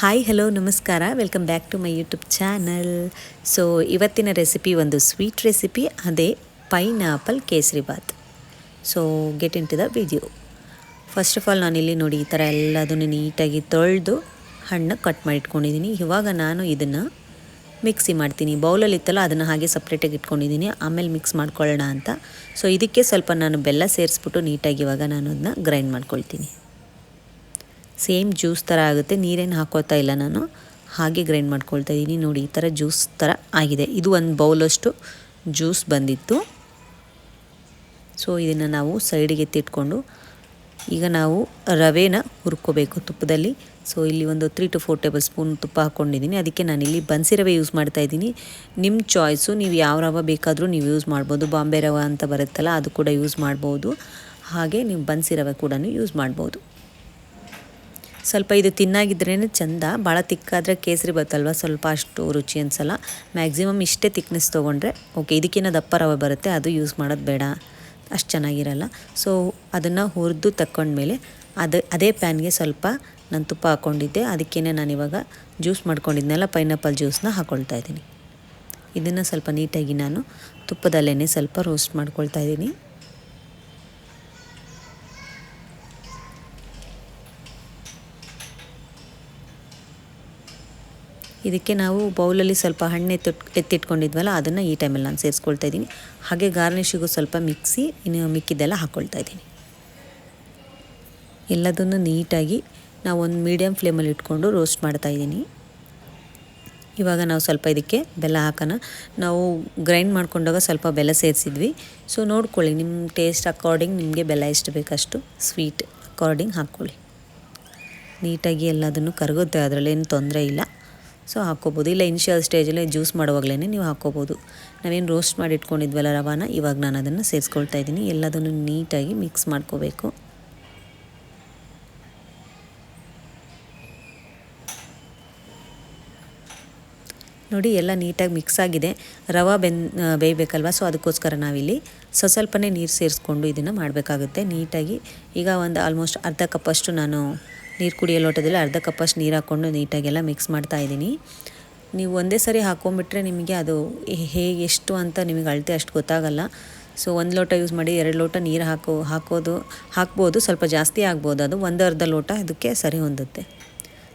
Hi hello ನಮಸ್ಕಾರ. Welcome back to my YouTube channel so ಇವತ್ತಿನ recipe ಒಂದು sweet recipe ಅದೇ pineapple kesari bath. So get into the video first of all ನಾನಿಲ್ಲಿ ನೋಡಿ ಈ ಥರ ಎಲ್ಲದನ್ನು ನೀಟಾಗಿ ತೊಳೆದು ಹಣ್ಣು ಕಟ್ ಮಾಡಿಟ್ಕೊಂಡಿದ್ದೀನಿ. ಇವಾಗ ನಾನು ಇದನ್ನು ಮಿಕ್ಸಿ ಮಾಡ್ತೀನಿ. ಬೌಲಲ್ಲಿ ಇತ್ತಲ್ಲ, ಅದನ್ನು ಹಾಗೆ ಸಪ್ರೇಟಾಗಿ ಇಟ್ಕೊಂಡಿದ್ದೀನಿ. ಆಮೇಲೆ ಮಿಕ್ಸ್ ಮಾಡ್ಕೊಳ್ಳೋಣ ಅಂತ. ಸೊ ಇದಕ್ಕೆ ಸ್ವಲ್ಪ ನಾನು ಬೆಲ್ಲ ಸೇರಿಸ್ಬಿಟ್ಟು ನೀಟಾಗಿ ಇವಾಗ ನಾನು ಅದನ್ನ ಗ್ರೈಂಡ್ ಮಾಡ್ಕೊಳ್ತೀನಿ. ಸೇಮ್ ಜ್ಯೂಸ್ ಥರ ಆಗುತ್ತೆ. ನೀರೇನು ಹಾಕೋತಾ ಇಲ್ಲ ನಾನು. ಹಾಗೆ ಗ್ರೈಂಡ್ ಮಾಡ್ಕೊಳ್ತಾ ಇದ್ದೀನಿ ನೋಡಿ, ಈ ಥರ ಜ್ಯೂಸ್ ಥರ ಆಗಿದೆ. ಇದು ಒಂದು ಬೌಲಷ್ಟು ಜ್ಯೂಸ್ ಬಂದಿತ್ತು. ಸೊ ಇದನ್ನು ನಾವು ಸೈಡಿಗೆ ಎತ್ತಿಟ್ಕೊಂಡು, ಈಗ ನಾವು ರವೆನ ಹುರ್ಕೋಬೇಕು ತುಪ್ಪದಲ್ಲಿ. ಸೊ ಇಲ್ಲಿ ಒಂದು three to four tablespoon ತುಪ್ಪ ಹಾಕ್ಕೊಂಡಿದ್ದೀನಿ ಅದಕ್ಕೆ ನಾನಿಲ್ಲಿ ಬನ್ಸಿ ರವೆ ಯೂಸ್ ಮಾಡ್ತಾ ಇದ್ದೀನಿ ನಿಮ್ಮ ಚಾಯ್ಸು ನೀವು ಯಾವ ರವೆ ಬೇಕಾದರೂ ನೀವು ಯೂಸ್ ಮಾಡ್ಬೋದು. ಬಾಂಬೆ ರವೆ ಅಂತ ಬರುತ್ತಲ್ಲ, ಅದು ಕೂಡ ಯೂಸ್ ಮಾಡ್ಬೋದು. ಹಾಗೆ ನೀವು ಬನ್ಸಿ ರವೆ ಕೂಡ ಯೂಸ್ ಮಾಡ್ಬೋದು. ಸ್ವಲ್ಪ ಇದು ತಿನ್ನಾಗಿದ್ರೇ ಚೆಂದ. ಭಾಳ ತಿಕ್ಕಾದರೆ ಕೇಸರಿ ಬತ್ತಲ್ವ ಸ್ವಲ್ಪ ಅಷ್ಟು ರುಚಿ ಅನ್ಸಲ್ಲ. ಮ್ಯಾಕ್ಸಿಮಮ್ ಇಷ್ಟೇ ತಿಕ್ನೆಸ್ ತೊಗೊಂಡ್ರೆ ಓಕೆ ಇದಕ್ಕಿನ್ನ ದಪ್ಪ ರವೆ ಬರುತ್ತೆ. ಅದು ಯೂಸ್ ಮಾಡೋದು ಬೇಡ. ಅಷ್ಟು ಚೆನ್ನಾಗಿರಲ್ಲ. ಸೊ ಅದನ್ನು ಹುರಿದು ತಕ್ಕೊಂಡ್ಮೇಲೆ ಅದು, ಅದೇ ಪ್ಯಾನ್ಗೆ ಸ್ವಲ್ಪ ನಾನು ತುಪ್ಪ ಹಾಕ್ಕೊಂಡಿದ್ದೆ ಅದಕ್ಕೇ ಇವಾಗ ಜ್ಯೂಸ್ ಮಾಡ್ಕೊಂಡಿದ್ದೆಲ್ಲ ಪೈನಾಪಲ್ ಜ್ಯೂಸನ್ನ ಹಾಕ್ಕೊಳ್ತಾ ಇದ್ದೀನಿ. ಇದನ್ನು ಸ್ವಲ್ಪ ನೀಟಾಗಿ ನಾನು ತುಪ್ಪದಲ್ಲೇ ಸ್ವಲ್ಪ ರೋಸ್ಟ್ ಮಾಡ್ಕೊಳ್ತಾ ಇದ್ದೀನಿ. ಇದಕ್ಕೆ ನಾವು ಬೌಲಲ್ಲಿ ಸ್ವಲ್ಪ ಹಣ್ಣು ಎತ್ತು ಎತ್ತಿಟ್ಕೊಂಡಿದ್ವಲ್ಲ, ಅದನ್ನು ಈ ಟೈಮಲ್ಲಿ ನಾನು ಸೇರಿಸ್ಕೊಳ್ತಾ ಇದ್ದೀನಿ. ಹಾಗೆ ಗಾರ್ನಿಶಿಗೂ ಸ್ವಲ್ಪ ಮಿಕ್ಸಿ, ಇನ್ನು ಮಿಕ್ಕಿದ್ದೆಲ್ಲ ಹಾಕ್ಕೊಳ್ತಾ ಇದ್ದೀನಿ. ಎಲ್ಲದನ್ನು ನೀಟಾಗಿ ನಾವು ಒಂದು ಮೀಡಿಯಮ್ ಫ್ಲೇಮಲ್ಲಿ ಇಟ್ಕೊಂಡು ರೋಸ್ಟ್ ಮಾಡ್ತಾ ಇದ್ದೀನಿ. ಇವಾಗ ನಾವು ಸ್ವಲ್ಪ ಇದಕ್ಕೆ ಬೆಲ್ಲ ಹಾಕೋಣ. ನಾವು ಗ್ರೈಂಡ್ ಮಾಡ್ಕೊಂಡಾಗ ಸ್ವಲ್ಪ ಬೆಲ್ಲ ಸೇರಿಸಿದ್ವಿ. ಸೊ ನೋಡ್ಕೊಳ್ಳಿ, ನಿಮ್ಮ ಟೇಸ್ಟ್ ಅಕಾರ್ಡಿಂಗ್ ನಿಮಗೆ ಬೆಲ್ಲ ಎಷ್ಟು ಬೇಕಷ್ಟು ಸ್ವೀಟ್ ಅಕಾರ್ಡಿಂಗ್ ಹಾಕ್ಕೊಳ್ಳಿ. ನೀಟಾಗಿ ಎಲ್ಲದನ್ನು ಕರಗುತ್ತೆ, ಅದರಲ್ಲೇನು ತೊಂದರೆ ಇಲ್ಲ. ಸೊ ಹಾಕ್ಕೋಬೋದು. ಇಲ್ಲ ಇನಿಷಿಯಲ್ ಸ್ಟೇಜಲ್ಲೇ ಜ್ಯೂಸ್ ಮಾಡುವಾಗಲೇ ನೀವು ಹಾಕ್ಕೋಬೋದು. ನಾವೇನು ರೋಸ್ಟ್ ಮಾಡಿ ಇಟ್ಕೊಂಡಿದ್ವಲ್ಲ ರವಾನ, ಇವಾಗ ನಾನು ಅದನ್ನು ಸೇರಿಸ್ಕೊಳ್ತಾ ಇದ್ದೀನಿ. ಎಲ್ಲದನ್ನು ನೀಟಾಗಿ ಮಿಕ್ಸ್ ಮಾಡ್ಕೋಬೇಕು. ನೋಡಿ, ಎಲ್ಲ ನೀಟಾಗಿ ಮಿಕ್ಸ್ ಆಗಿದೆ. ರವೆ ಬೆನ್ ಬೇಯಬೇಕಲ್ವ? ಸೊ, ಅದಕ್ಕೋಸ್ಕರ ನಾವಿಲ್ಲಿ ಸೊ, ಸ್ವಲ್ಪನೇ ನೀರು ಸೇರಿಸ್ಕೊಂಡು ಇದನ್ನು ಮಾಡಬೇಕಾಗುತ್ತೆ. ನೀಟಾಗಿ ಈಗ ಒಂದು ಆಲ್ಮೋಸ್ಟ್ ಅರ್ಧ ಕಪ್ಪಷ್ಟು ನಾನು ನೀರು ಕುಡಿಯೋ ಲೋಟದಲ್ಲಿ ಅರ್ಧ ಕಪ್ಪಷ್ಟು ನೀರು ಹಾಕ್ಕೊಂಡು ನೀಟಾಗೆಲ್ಲ ಮಿಕ್ಸ್ ಮಾಡ್ತಾ ಇದ್ದೀನಿ. ನೀವು ಒಂದೇ ಸರಿ ಹಾಕ್ಕೊಂಬಿಟ್ರೆ ನಿಮಗೆ ಅದು ಹೇಗೆ ಎಷ್ಟು ಅಂತ ನಿಮಗೆ ಅಳತೆ ಅಷ್ಟು ಗೊತ್ತಾಗಲ್ಲ. ಸೊ ಒಂದು ಲೋಟ ಯೂಸ್ ಮಾಡಿ ಎರಡು ಲೋಟ ನೀರು ಹಾಕೋ, ಹಾಕೋದು, ಹಾಕ್ಬೋದು, ಸ್ವಲ್ಪ ಜಾಸ್ತಿ ಆಗ್ಬೋದು. ಅದು ಒಂದು ಅರ್ಧ ಲೋಟ ಅದಕ್ಕೆ ಸರಿ ಹೊಂದುತ್ತೆ.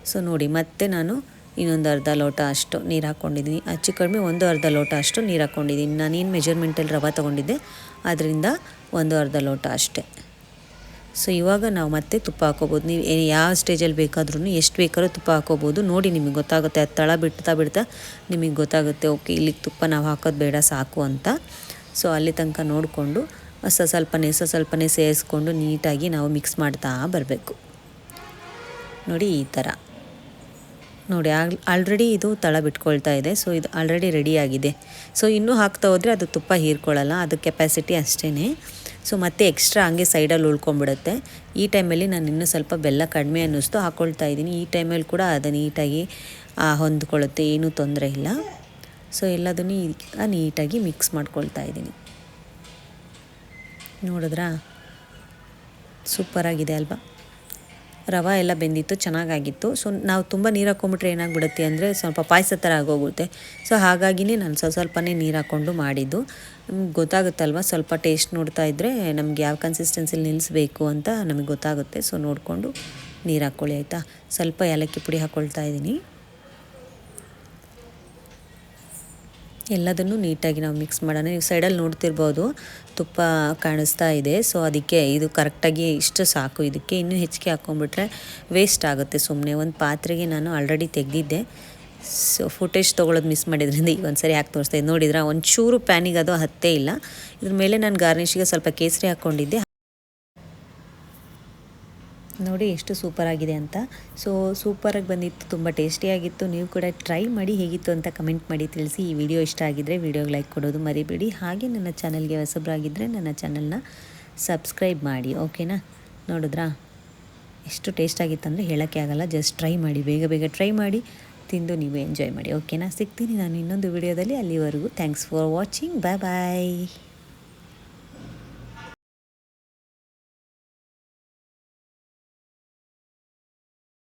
ಸೊ ನೋಡಿ, ಮತ್ತೆ ನಾನು ಇನ್ನೊಂದು ಅರ್ಧ ಲೋಟ ಅಷ್ಟು ನೀರು ಹಾಕ್ಕೊಂಡಿದ್ದೀನಿ ಅಚ್ಚು ಕಡಿಮೆ ಒಂದು ಅರ್ಧ ಲೋಟ ಅಷ್ಟು ನೀರು ಹಾಕ್ಕೊಂಡಿದ್ದೀನಿ ನಾನೇನು ಮೆಜರ್ಮೆಂಟಲ್ಲಿ ರವೆ ತೊಗೊಂಡಿದ್ದೆ, ಅದರಿಂದ ಒಂದು ಅರ್ಧ ಲೋಟ ಅಷ್ಟೇ. ಸೊ ಇವಾಗ ನಾವು ಮತ್ತೆ ತುಪ್ಪ ಹಾಕೋಬೋದು. ನೀವು ಯಾವ ಸ್ಟೇಜಲ್ಲಿ ಬೇಕಾದ್ರೂ ಎಷ್ಟು ಬೇಕಾದ್ರೂ ತುಪ್ಪ ಹಾಕೋಬೋದು. ನೋಡಿ ನಿಮಗೆ ಗೊತ್ತಾಗುತ್ತೆ. ಅದು ತಳ ಬಿಡ್ತಾ ಬಿಡ್ತಾ ನಿಮಗೆ ಗೊತ್ತಾಗುತ್ತೆ, ಓಕೆ, ಇಲ್ಲಿಗೆ ತುಪ್ಪ ನಾವು ಹಾಕೋದು ಬೇಡ, ಸಾಕು ಅಂತ. ಸೊ ಅಲ್ಲಿ ತನಕ ನೋಡಿಕೊಂಡು ಸ ಸ್ವಲ್ಪನೇ ಸ ಸ್ವಲ್ಪನೇ ಸೇರಿಸ್ಕೊಂಡು ನೀಟಾಗಿ ನಾವು ಮಿಕ್ಸ್ ಮಾಡ್ತಾ ಬರಬೇಕು. ನೋಡಿ ಈ ಥರ ನೋಡಿ ಆಲ್ರೆಡಿ ಇದು ತಳ ಬಿಟ್ಕೊಳ್ತಾ ಇದೆ. ಸೊ ಇದು ಆಲ್ರೆಡಿ ರೆಡಿಯಾಗಿದೆ ಸೊ ಇನ್ನೂ ಹಾಕ್ತಾ ಹೋದರೆ ಅದು ತುಪ್ಪ ಹೀರ್ಕೊಳ್ಳಲ್ಲ. ಅದು ಕೆಪಾಸಿಟಿ ಅಷ್ಟೇ ಸೊ ಮತ್ತೆ ಎಕ್ಸ್ಟ್ರಾ ಹಂಗೆ ಸೈಡಲ್ಲಿ ಉಳ್ಕೊಂಬಿಡುತ್ತೆ ಈ ಟೈಮಲ್ಲಿ ನಾನು ಇನ್ನೂ ಸ್ವಲ್ಪ ಬೆಲ್ಲ ಕಡಿಮೆ ಅನ್ನಿಸ್ತು ಹಾಕ್ಕೊಳ್ತಾ ಇದ್ದೀನಿ. ಈ ಟೈಮಲ್ಲಿ ಕೂಡ ಅದು ನೀಟಾಗಿ ಹೊಂದ್ಕೊಳ್ಳುತ್ತೆ, ಏನೂ ತೊಂದರೆ ಇಲ್ಲ. ಸೊ ಎಲ್ಲದನ್ನು ನೀಟಾಗಿ ಮಿಕ್ಸ್ ಮಾಡ್ಕೊಳ್ತಾ ಇದ್ದೀನಿ. ನೋಡಿದ್ರಾ? ಸೂಪರಾಗಿದೆ ಅಲ್ವಾ? ರವೆ ಎಲ್ಲ ಬೆಂದಿತ್ತು, ಚೆನ್ನಾಗಾಗಿತ್ತು. ಸೊ ನಾವು ತುಂಬ ನೀರು ಹಾಕ್ಕೊಂಬಿಟ್ರೆ ಏನಾಗ್ಬಿಡುತ್ತೆ ಅಂದರೆ ಸ್ವಲ್ಪ ಪಾಯಸ ಥರ ಆಗೋಗುತ್ತೆ. ಸೊ ಹಾಗಾಗಿನೇ ನಾನು ಸ್ವಲ್ಪ ಸ್ವಲ್ಪನೇ ನೀರು ಹಾಕ್ಕೊಂಡು ಮಾಡಿದ್ದು. ನಮ್ಗೆ ಗೊತ್ತಾಗುತ್ತಲ್ವ? ಸ್ವಲ್ಪ ಟೇಸ್ಟ್ ನೋಡ್ತಾ ಇದ್ದರೆ ನಮ್ಗೆ ಯಾವ ಕನ್ಸಿಸ್ಟೆನ್ಸಿಲಿ ನಿಲ್ಲಿಸ್ಬೇಕು ಅಂತ ನಮಗೆ ಗೊತ್ತಾಗುತ್ತೆ. ಸೊ ನೋಡಿಕೊಂಡು ನೀರು ಹಾಕ್ಕೊಳ್ಳಿ ಆಯಿತಾ? ಸ್ವಲ್ಪ ಏಲಕ್ಕಿ ಪುಡಿ ಹಾಕ್ಕೊಳ್ತಾ ಇದ್ದೀನಿ. ಎಲ್ಲದನ್ನು ನೀಟಾಗಿ ನಾವು ಮಿಕ್ಸ್ ಮಾಡೋಣ. ನೀವು ಸೈಡಲ್ಲಿ ನೋಡ್ತಿರ್ಬೋದು, ತುಪ್ಪ ಕಾಣಿಸ್ತಾ ಇದೆ. ಸೊ ಅದಕ್ಕೆ ಇದು ಕರೆಕ್ಟಾಗಿ ಇಷ್ಟು ಸಾಕು. ಇದಕ್ಕೆ ಇನ್ನೂ ಹೆಚ್ಚಿಗೆ ಹಾಕ್ಕೊಂಬಿಟ್ರೆ ವೇಸ್ಟ್ ಆಗುತ್ತೆ ಸುಮ್ಮನೆ ಒಂದು ಪಾತ್ರೆಗೆ ನಾನು ಆಲ್ರೆಡಿ ತೆಗೆದಿದ್ದೆ. ಸೊ ಫುಟೇಜ್ ತೊಗೊಳೋದು ಮಿಸ್ ಮಾಡಿದ್ರಿಂದ ಈಗ ಒಂದು ಸರಿ ಹಾಕಿ ತೋರಿಸ್ತಾ ಇದ್ದು ನೋಡಿದ್ರೆ? ಒಂಚೂರು ಪ್ಯಾನಿಗೆ ಅದು, ಹತ್ತೇ ಇಲ್ಲ. ಇದ್ರ ಮೇಲೆ ನಾನು ಗಾರ್ನಿಷಿಗೆ ಸ್ವಲ್ಪ ಕೇಸರಿ ಹಾಕ್ಕೊಂಡಿದ್ದೆ ನೋಡಿ ಎಷ್ಟು ಸೂಪರಾಗಿದೆ ಅಂತ. ಸೊ ಸೂಪರಾಗಿ ಬಂದಿತ್ತು, ತುಂಬ ಟೇಸ್ಟಿಯಾಗಿತ್ತು ನೀವು ಕೂಡ ಟ್ರೈ ಮಾಡಿ ಹೇಗಿತ್ತು ಅಂತ ಕಮೆಂಟ್ ಮಾಡಿ ತಿಳಿಸಿ. ಈ ವಿಡಿಯೋ ಇಷ್ಟ ಆಗಿದ್ದರೆ ವಿಡಿಯೋಗೆ ಲೈಕ್ ಕೊಡೋದು ಮರಿಬೇಡಿ. ಹಾಗೆ ನನ್ನ ಚಾನಲ್ಗೆ ಹೊಸಬ್ರಾಗಿದ್ದರೆ ನನ್ನ ಚಾನಲ್ನ ಸಬ್ಸ್ಕ್ರೈಬ್ ಮಾಡಿ ಓಕೆನಾ ನೋಡಿದ್ರಾ? ಎಷ್ಟು ಟೇಸ್ಟಾಗಿತ್ತು ಅಂದರೆ ಹೇಳೋಕ್ಕೆ ಆಗಲ್ಲ. ಜಸ್ಟ್ ಟ್ರೈ ಮಾಡಿ, ಬೇಗ ಬೇಗ ಟ್ರೈ ಮಾಡಿ. ತಿಂದು ನೀವು ಎಂಜಾಯ್ ಮಾಡಿ. ಓಕೆನಾ ಸಿಗ್ತೀನಿ ನಾನು ಇನ್ನೊಂದು ವಿಡಿಯೋದಲ್ಲಿ ಅಲ್ಲಿವರೆಗೂ thanks for watching bye bye